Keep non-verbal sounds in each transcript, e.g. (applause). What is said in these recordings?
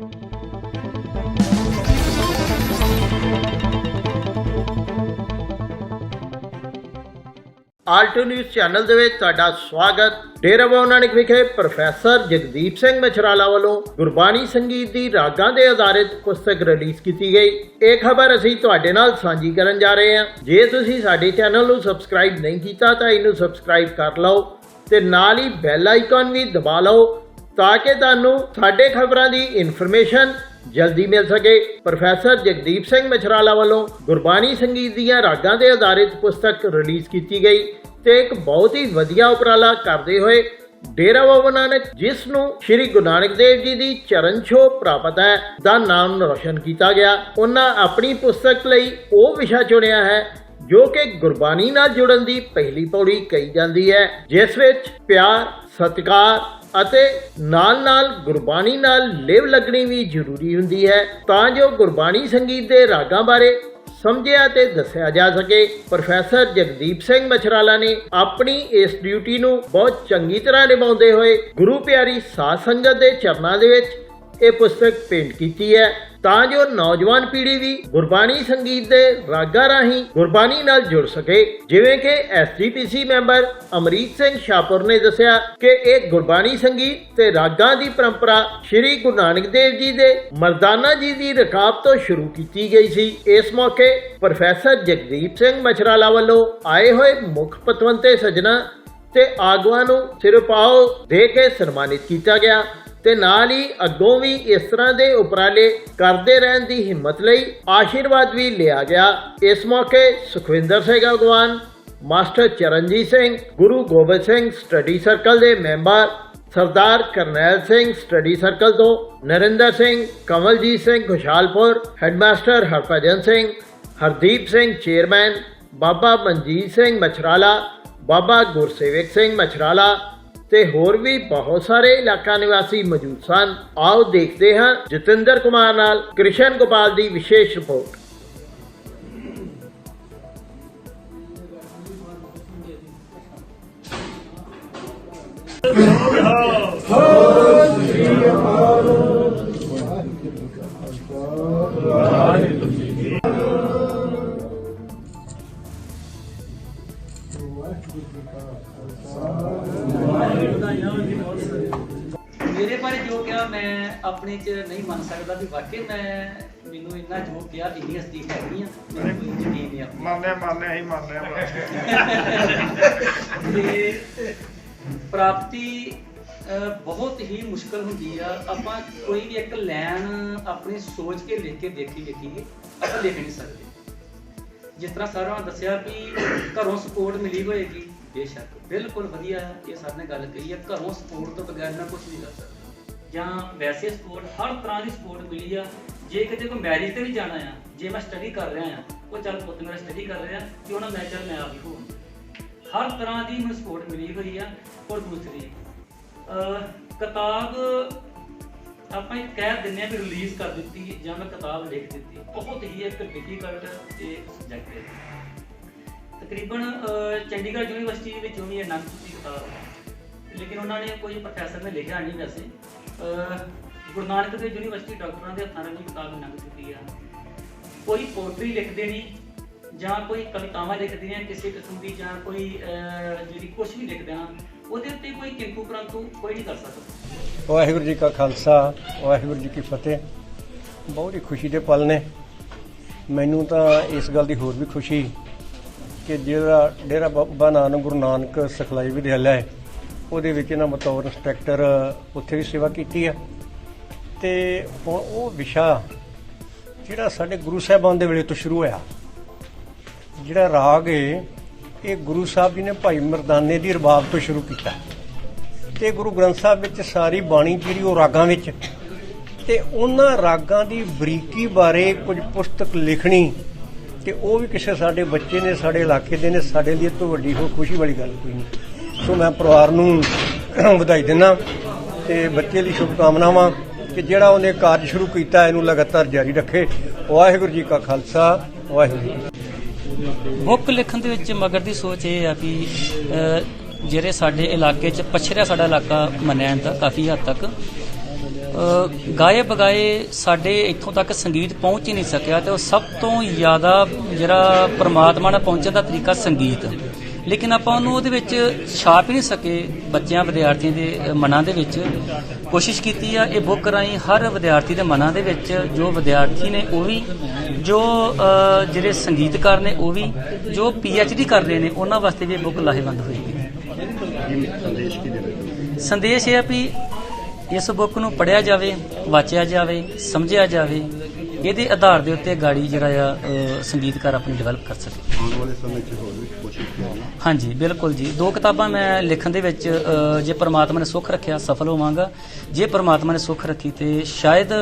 Alto news channel ਦੇ ਵਿੱਚ ਤੁਹਾਡਾ ਸਵਾਗਤ। ਡੇਰਾ ਬਾਬਾ ਨਾਨਕ ਵਿਖੇ ਪ੍ਰੋਫੈਸਰ ਜਗਦੀਪ ਸਿੰਘ ਮਛਰਾਲਾ ਵੱਲੋਂ ਗੁਰਬਾਣੀ ਸੰਗੀਤ ਦੀ ਰਾਗਾਂ ਦੇ ਆਧਾਰਿਤ ਪੁਸਤਕ ਰਿਲੀਜ਼ ਕੀਤੀ ਗਈ। ਇਹ ਖਬਰ ਅਸੀਂ ਤੁਹਾਡੇ ਨਾਲ ਸਾਂਝੀ ਕਰਨ ਜਾ ਰਹੇ ਹਾਂ। ਜੇ ਤੁਸੀਂ ਸਾਡੇ ਚੈਨਲ ਨੂੰ ਸਬਸਕ੍ਰਾਈਬ ਨਹੀਂ ਕੀਤਾ ਤਾਂ ਇਹਨੂੰ ਸਬਸਕ੍ਰਾਈਬ ਕਰ ਲਓ ਤੇ ਨਾਲ ਹੀ ਬੈਲ ਆਈਕਨ ਵੀ ਦਬਾ ਲਓ ਤਾਂ ਕਿ ਤੁਹਾਨੂੰ ਸਾਡੇ ਖਬਰਾਂ ਦੀ ਇਨਫੋਰਮੇਸ਼ਨ ਜਲਦੀ ਮਿਲ ਸਕੇ। ਪ੍ਰੋਫੈਸਰ ਜਗਦੀਪ ਸਿੰਘ ਮਛਰਾਲਾ ਵੱਲੋਂ ਗੁਰਬਾਣੀ ਸੰਗੀਤ ਦੀਆਂ ਰਾਗਾਂ ਦੇ ਆਧਾਰਿਤ ਪੁਸਤਕ ਰਿਲੀਜ਼ ਕੀਤੀ ਗਈ ਤੇ ਇੱਕ ਬਹੁਤ ਹੀ ਵਧੀਆ ਉਪਰਾਲਾ ਕਰਦੇ ਹੋਏ ਡੇਰਾ ਬਾਬਾ ਨਾਨਕ, ਜਿਸ ਨੂੰ ਸ੍ਰੀ ਗੁਰੂ ਨਾਨਕ ਦੇਵ ਜੀ ਦੀ ਚਰਨ ਛੋਹ ਪ੍ਰਾਪਤ ਹੈ, ਦਾ ਨਾਮ ਰੋਸ਼ਨ ਕੀਤਾ ਗਿਆ। ਉਹਨਾਂ ਆਪਣੀ ਪੁਸਤਕ ਲਈ ਉਹ ਵਿਸ਼ਾ ਚੁਣਿਆ ਹੈ, ਜੋ ਕਿ ਗੁਰਬਾਣੀ ਨਾਲ ਜੁੜਨ ਦੀ ਪਹਿਲੀ ਪੌੜੀ ਕਹੀ ਜਾਂਦੀ ਹੈ, ਜਿਸ ਵਿੱਚ ਪਿਆਰ, ਸਤਿਕਾਰ ਅਤੇ ਨਾਲ-ਨਾਲ ਗੁਰਬਾਣੀ ਨਾਲ ਲੇਵ ਲੱਗਣੀ ਵੀ ਜ਼ਰੂਰੀ ਹੁੰਦੀ ਹੈ, ਤਾਂ ਜੋ ਗੁਰਬਾਣੀ ਸੰਗੀਤ ਦੇ ਰਾਗਾਂ ਬਾਰੇ ਸਮਝਿਆ ਤੇ ਦੱਸਿਆ ਜਾ ਸਕੇ। ਪ੍ਰੋਫੈਸਰ ਜਗਦੀਪ ਸਿੰਘ ਮਛਰਾਲਾ ਨੇ ਆਪਣੀ ਇਸ ਡਿਊਟੀ ਨੂੰ ਬਹੁਤ ਚੰਗੀ ਤਰ੍ਹਾਂ ਨਿਭਾਉਂਦੇ ਹੋਏ ਗੁਰੂ ਪਿਆਰੀ ਸਾਧ ਸੰਗਤ ਦੇ ਚਰਨਾਂ ਦੇ ਵਿੱਚ ਇਹ ਪੁਸਤਕ ਪੇਂਟ ਕੀਤੀ ਹੈ, ਤਾਂ ਜੋ ਨੌਜਵਾਨ ਪੀੜ੍ਹੀ ਵੀ ਗੁਰਬਾਣੀ ਸੰਗੀਤ ਦੇ ਰਾਗਾਂ ਰਾਹੀਂ ਗੁਰਬਾਣੀ ਨਾਲ ਜੁੜ ਸਕੇ। ਜਿਵੇਂ ਕਿ ਐਸਜੀਪੀਸੀ ਮੈਂਬਰ ਅਮਰੀਤ ਸਿੰਘ ਸ਼ਾਪੁਰ ਨੇ ਦੱਸਿਆ ਕਿ ਇਹ ਗੁਰਬਾਣੀ ਸੰਗੀਤ ਤੇ ਰਾਗਾਂ ਦੀ ਪਰੰਪਰਾ ਸ੍ਰੀ ਗੁਰੂ ਨਾਨਕ ਦੇਵ ਜੀ ਦੇ ਮਰਦਾਨਾ ਜੀ ਦੀ ਰਕਾਬ ਤੋਂ ਸ਼ੁਰੂ ਕੀਤੀ ਗਈ ਸੀ। ਇਸ ਮੌਕੇ ਪ੍ਰੋਫੈਸਰ ਜਗਦੀਪ ਸਿੰਘ ਮਛਰਾਲਾ ਵੱਲੋਂ ਆਏ ਹੋਏ ਮੁੱਖ ਪਤਵੰਤੇ ਸੱਜਣਾ ਤੇ ਆਗੂਆਂ ਨੂੰ ਸਿਰਪਾਓ ਦੇ ਕੇ ਸਨਮਾਨਿਤ ਕੀਤਾ ਗਿਆ। ਤੇ ਨਾਲ ਹੀ ਅੱਗੋਂ ਵੀ ਇਸ ਤਰ੍ਹਾਂ ਦੇ ਉਪਰਾਲੇ ਕਰਦੇ ਰਹਿਣ ਦੀ ਹਿੰਮਤ ਲਈ ਆਸ਼ੀਰਵਾਦ ਵੀ ਲਿਆ ਗਿਆ। ਇਸ ਮੌਕੇ Sukhwinder Singh Agwan master Charanjit Singh, Guru Gobind Singh study circle ਦੇ member, Sardar Karnail Singh study circle ਤੋਂ ਨਰਿੰਦਰ ਸਿੰਘ, ਕਮਲਜੀਤ ਸਿੰਘ ਖੁਸ਼ਹਾਲਪੁਰ ਹੈਡਮਾਸਟਰ ਹਰਭਜਨ ਸਿੰਘ, ਹਰਦੀਪ ਸਿੰਘ ਚੇਅਰਮੈਨ, ਬਾਬਾ ਮਨਜੀਤ ਸਿੰਘ ਮਛਰਾਲਾ, ਬਾਬਾ ਗੁਰਸੇਵਕ ਸਿੰਘ ਮਛਰਾਲਾ ਤੇ ਹੋਰ ਵੀ ਬਹੁਤ ਸਾਰੇ ਇਲਾਕਾ ਨਿਵਾਸੀ ਮੌਜੂਦ ਸਨ। ਆਓ ਦੇਖਦੇ ਹਾਂ ਜਤਿੰਦਰ ਕੁਮਾਰ ਨਾਲ ਕ੍ਰਿਸ਼ਨ ਗੋਪਾਲ ਦੀ ਵਿਸ਼ੇਸ਼ ਰਿਪੋਰਟ। ਮੇਰੇ ਬਾਰੇ ਜੋ ਕਿਹਾ ਮੈਂ ਆਪਣੇ ਚ ਨਹੀਂ ਮੰਨ ਸਕਦਾ ਵੀ ਵਾਕਈ ਮੈਂ ਮੈਨੂੰ ਇੰਨਾ ਜੋ ਕਿਹਾ ਇੰਨੀ ਹਸਤੀ ਹੈਗੀ ਆ ਮੈਨੂੰ ਕੋਈ ਯਕੀਨ ਨਹੀਂ ਆਪਣਾ ਮੰਨਿਆ ਮੰਨਿਆ ਹੀ ਮੰਨਿਆ ਤੇ ਪ੍ਰਾਪਤੀ ਬਹੁਤ ਹੀ ਮੁਸ਼ਕਲ ਹੁੰਦੀ ਆ। ਆਪਾਂ ਕੋਈ ਵੀ ਇੱਕ ਲਾਈਨ ਆਪਣੀ ਸੋਚ ਕੇ ਲਿਖ ਕੇ ਦੇਖੀ ਲਿਖੀਏ ਆਪਾਂ ਲਿਖ ਨਹੀਂ ਸਕਦੇ। ਜਿਸ ਤਰ੍ਹਾਂ ਸਾਰਿਆਂ ਨੇ ਦੱਸਿਆ ਕਿ ਘਰੋਂ ਸਪੋਰਟ ਮਿਲੀ ਹੋਏਗੀ ਬੇਸ਼ੱਕ ਬਿਲਕੁਲ ਵਧੀਆ ਇਹ ਸਰ ਨੇ ਗੱਲ ਕਹੀ ਹੈ ਘਰੋਂ ਸਪੋਰਟ ਤੋਂ ਬਗੈਰ ਮੈਂ ਕੁਝ ਨਹੀਂ ਕਰ ਸਕਦਾ। ਜਾਂ ਵੈਸੇ ਸਪੋਰਟ ਹਰ ਤਰ੍ਹਾਂ ਦੀ ਸਪੋਰਟ ਮਿਲੀ ਆ ਜੇ ਕਿਤੇ ਕੋਈ ਮੈਰਿਜ ਤੇ ਵੀ ਜਾਣਾ ਆ ਜੇ ਮੈਂ ਸਟੱਡੀ ਕਰ ਰਿਹਾ ਆ ਉਹ ਚੱਲ ਪੁੱਤ ਮੇਰਾ ਸਟੱਡੀ ਕਰ ਰਿਹਾ ਕਿਉਂ ਉਹਨਾਂ ਮੈਂ ਚੱਲ ਮੈਂ ਆਪ ਹੀ ਹੋਵਾਂ ਹਰ ਤਰ੍ਹਾਂ ਦੀ ਮੈਨੂੰ ਸਪੋਰਟ ਮਿਲੀ ਹੋਈ ਆ ਔਰ ਦੂਸਰੀ ਅਹ, ਕਿਤਾਬ ਆਪਾਂ ਇਹ ਕਹਿ ਦਿੰਦੇ ਆ ਵੀ ਰਿਲੀਜ਼ ਕਰ ਦਿੱਤੀ ਜਾਂ ਮੈਂ ਕਿਤਾਬ ਲਿਖ ਦਿੱਤੀ ਬਹੁਤ ਹੀ ਇੱਕ ਡਿਫੀਕਲਟ ਇਹ ਸਬਜੈਕਟ ਤਕਰੀਬਨ ਅਹ, ਚੰਡੀਗੜ੍ਹ ਯੂਨੀਵਰਸਿਟੀ ਦੇ ਵਿੱਚੋਂ ਵੀ ਇਹ ਲੇਕਿਨ ਉਹਨਾਂ ਨੇ ਕੋਈ ਪ੍ਰੋਫੈਸਰ ਨੇ ਲਿਖਿਆ ਨਹੀਂ ਵੈਸੇ। ਅਹ, ਗੁਰੂ ਨਾਨਕ ਦੇਵ ਯੂਨੀਵਰਸਿਟੀ ਡਾਕਟਰਾਂ ਦੇ ਹੱਥਾਂ ਨਾਲ ਕਿਤਾਬ ਨੰਗ ਦਿੱਤੀ ਆ। ਕੋਈ ਪੋਇਟਰੀ ਲਿਖਦੇ ਨਹੀਂ ਜਾਂ ਕੋਈ ਕਵਿਤਾਵਾਂ ਲਿਖਦੇ ਆ ਕਿਸੇ ਕਿਸਮ ਦੀ ਜਾਂ ਕੋਈ ਅਹ, ਜਿਹੜੀ ਕੁਝ ਵੀ ਲਿਖਦੇ ਆ ਉਹਦੇ ਉੱਤੇ ਕੋਈ ਕਿੰਤੂ ਪਰੰਤੂ ਕੋਈ ਨਹੀਂ ਕਰ ਸਕਦਾ। ਵਾਹਿਗੁਰੂ ਜੀ ਕਾ ਖਾਲਸਾ ਵਾਹਿਗੁਰੂ ਜੀ ਕੀ ਫਤਿਹ। ਬਹੁਤ ਹੀ ਖੁਸ਼ੀ ਦੇ ਪਲ ਨੇ। ਮੈਨੂੰ ਤਾਂ ਇਸ ਗੱਲ ਦੀ ਹੋਰ ਵੀ ਖੁਸ਼ੀ ਕਿ ਜਿਹੜਾ ਡੇਰਾ ਬਾਬਾ ਨਾਨਕ, ਗੁਰੂ ਨਾਨਕ ਸਿਖਲਾਈ ਵਿਦਿਆਲਿਆ ਹੈ, ਉਹਦੇ ਵਿੱਚ ਇਹਨਾਂ ਬਤੌਰ ਇੰਸਪੈਕਟਰ ਉੱਥੇ ਵੀ ਸੇਵਾ ਕੀਤੀ ਹੈ ਤੇ ਹੁਣ ਉਹ ਵਿਸ਼ਾ ਜਿਹੜਾ ਸਾਡੇ ਗੁਰੂ ਸਾਹਿਬਾਨ ਦੇ ਵੇਲੇ ਤੋਂ ਸ਼ੁਰੂ ਹੋਇਆ, ਜਿਹੜਾ ਰਾਗ ਹੈ ਇਹ ਗੁਰੂ ਸਾਹਿਬ ਜੀ ਨੇ ਭਾਈ ਮਰਦਾਨੇ ਦੀ ਰਬਾਬ ਤੋਂ ਸ਼ੁਰੂ ਕੀਤਾ। ਤੇ ਗੁਰੂ ਗ੍ਰੰਥ ਸਾਹਿਬ ਵਿੱਚ ਸਾਰੀ ਬਾਣੀ ਜਿਹੜੀ ਉਹ ਰਾਗਾਂ ਵਿੱਚ, ਤੇ ਉਹਨਾਂ ਰਾਗਾਂ ਦੀ ਬਰੀਕੀ ਬਾਰੇ ਕੁਝ ਪੁਸਤਕ ਲਿਖਣੀ ਤੇ ਉਹ ਵੀ ਕਿਸੇ ਸਾਡੇ ਬੱਚੇ ਨੇ, ਸਾਡੇ ਇਲਾਕੇ ਦੇ ਨੇ, ਸਾਡੇ ਲਈ ਇਹ ਤੋਂ ਵੱਡੀ ਹੋ ਖੁਸ਼ੀ ਵਾਲੀ ਗੱਲ ਕੋਈ ਨਹੀਂ। ਸੋ ਮੈਂ ਪਰਿਵਾਰ ਨੂੰ (clears throat) ਵਧਾਈ ਦਿੰਦਾ ਤੇ ਬੱਚੇ ਲਈ ਸ਼ੁਭ ਕਾਮਨਾਵਾਂ ਕਿ ਜਿਹੜਾ ਉਹਨੇ ਕਾਰਜ ਸ਼ੁਰੂ ਕੀਤਾ, ਇਹਨੂੰ ਲਗਾਤਾਰ ਜਾਰੀ ਰੱਖੇ। ਵਾਹਿਗੁਰੂ ਜੀ ਕਾ ਖਾਲਸਾ, ਵਾਹਿਗੁਰੂ ਜੀ ਬੁੱਕ ਲਿਖਣ ਦੇ ਵਿੱਚ ਮਗਰ ਦੀ ਸੋਚ ਇਹ ਆ ਵੀ ਜਿਹੜੇ ਸਾਡੇ ਇਲਾਕੇ 'ਚ ਪਛੜਿਆ ਸਾਡਾ ਇਲਾਕਾ ਮੰਨਿਆ ਜਾਂਦਾ ਕਾਫੀ ਹੱਦ ਤੱਕ। ਗਾਏ ਬਗਾਏ ਸਾਡੇ ਇੱਥੋਂ ਤੱਕ ਸੰਗੀਤ ਪਹੁੰਚ ਹੀ ਨਹੀਂ ਸਕਿਆ ਤੇ ਉਹ ਸਭ ਤੋਂ ਜ਼ਿਆਦਾ ਜਿਹੜਾ ਪ੍ਰਮਾਤਮਾ ਨਾਲ ਪਹੁੰਚਣ ਦਾ ਤਰੀਕਾ ਸੰਗੀਤ। ਲੇਕਿਨ ਆਪਾਂ ਉਹਨੂੰ ਉਹਦੇ ਵਿੱਚ ਛਾਪ ਹੀ ਨਹੀਂ ਸਕੇ ਬੱਚਿਆਂ ਵਿਦਿਆਰਥੀਆਂ ਦੇ ਮਨਾਂ ਦੇ ਵਿੱਚ। ਕੋਸ਼ਿਸ਼ ਕੀਤੀ ਆ ਇਹ ਬੁੱਕ ਰਾਹੀਂ ਹਰ ਵਿਦਿਆਰਥੀ ਦੇ ਮਨਾਂ ਦੇ ਵਿੱਚ ਜੋ ਵਿਦਿਆਰਥੀ ਨੇ ਉਹ ਵੀ ਜੋ ਜਿਹੜੇ ਸੰਗੀਤਕਾਰ ਨੇ ਉਹ ਵੀ ਜੋ ਡੀ ਕਰ ਰਹੇ ਨੇ ਉਹਨਾਂ ਵਾਸਤੇ ਵੀ ਇਹ ਬੁੱਕ ਲਾਹੇਵੰਦ ਹੋਏਗੀ। ਸੰਦੇਸ਼ ਇਹ ਆ ਵੀ ਇਸ ਬੁੱਕ ਨੂੰ ਪੜਿਆ ਜਾਵੇ ਵਾਚਿਆ ਜਾਵੇ ਸਮਝਿਆ ਜਾਵੇ ਇਹਦੇ ਆਧਾਰ ਦੇ ਉੱਤੇ ਗਾੜੀ ਜਿਹੜਾ ਆ ਸੰਗੀਤਕਾਰ ਆਪਣੀ ਡਿਵੈਲਪ ਕਰ ਸਕੇ। ਆਉਣ ਵਾਲੇ ਸਮੇਂ 'ਚ ਹੋਰ ਵੀ ਕੋਸ਼ਿਸ਼ ਕਰਾਂਗੇ ਹਾਂਜੀ ਬਿਲਕੁਲ ਜੀ। ਦੋ ਕਿਤਾਬਾਂ ਮੈਂ ਲਿਖਣ ਦੇ ਵਿੱਚ ਜੇ ਪ੍ਰਮਾਤਮਾ ਨੇ ਸੁੱਖ ਰੱਖਿਆ ਸਫਲ ਹੋਵਾਂਗਾ। ਜੇ ਪ੍ਰਮਾਤਮਾ ਨੇ ਸੁੱਖ ਰੱਖੀ ਤੇ ਸ਼ਾਇਦ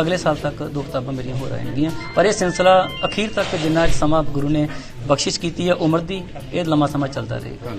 ਅਗਲੇ ਸਾਲ ਤੱਕ ਦੋ ਕਿਤਾਬਾਂ ਮੇਰੀਆਂ ਹੋ ਰਹਿਣਗੀਆਂ ਪਰ ਇਹ ਸਿਲਸਿਲਾ ਅਖੀਰ ਤੱਕ ਜਿੰਨਾ ਸਮਾਂ ਗੁਰੂ ਨੇ ਬਖਸ਼ਿਸ਼ ਕੀਤੀ ਹੈ ਉਮਰ ਦੀ ਇਹ ਲੰਮਾ ਸਮਾਂ ਚੱਲਦਾ ਰਹੇਗਾ।